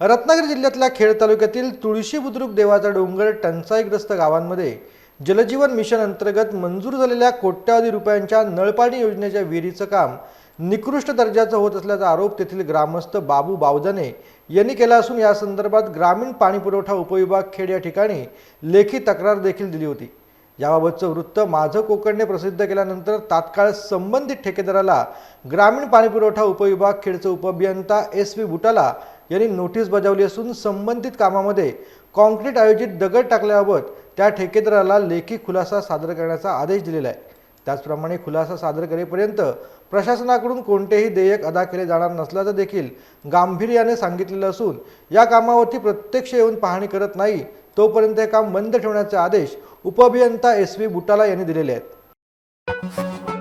रत्नागिरी जिल्ह्यातल्या खेड तालुक्यातील तुळशी बुद्रुक देवाचा डोंगर टंचाईग्रस्त गावांमध्ये जलजीवन मिशन अंतर्गत मंजूर झालेल्या कोट्यावधी रुपयांच्या नळपाणी योजनेच्या विहिरीचं काम निकृष्ट दर्जाचं होत असल्याचा आरोप तेथील ग्रामस्थ बाबू बावदाने यांनी केला असून या संदर्भात ग्रामीण पाणीपुरवठा उपविभाग खेड या ठिकाणी लेखी तक्रार देखील दिली होती. याबाबतचं वृत्त माझं कोकणने प्रसिद्ध केल्यानंतर तात्काळ संबंधित ठेकेदाराला ग्रामीण पाणीपुरवठा उपविभाग खेडचे उपअभियंता एस व्ही बुटाला यांनी नोटीस बजावली असून संबंधित कामामध्ये कॉन्क्रीट आयोजित दगड टाकल्याबाबत त्या ठेकेदाराला लेखी खुलासा सादर करण्याचा आदेश दिलेला आहे. त्याचप्रमाणे खुलासा सादर करेपर्यंत प्रशासनाकडून कोणतेही देयक अदा केले जाणार नसल्याचं देखील गांभीर्याने सांगितलेलं असून या कामावरती प्रत्यक्ष येऊन पाहणी करत नाही तोपर्यंत हे काम बंद ठेवण्याचे आदेश उपअभियंता एस व्ही बुटाला यांनी दिलेले आहेत.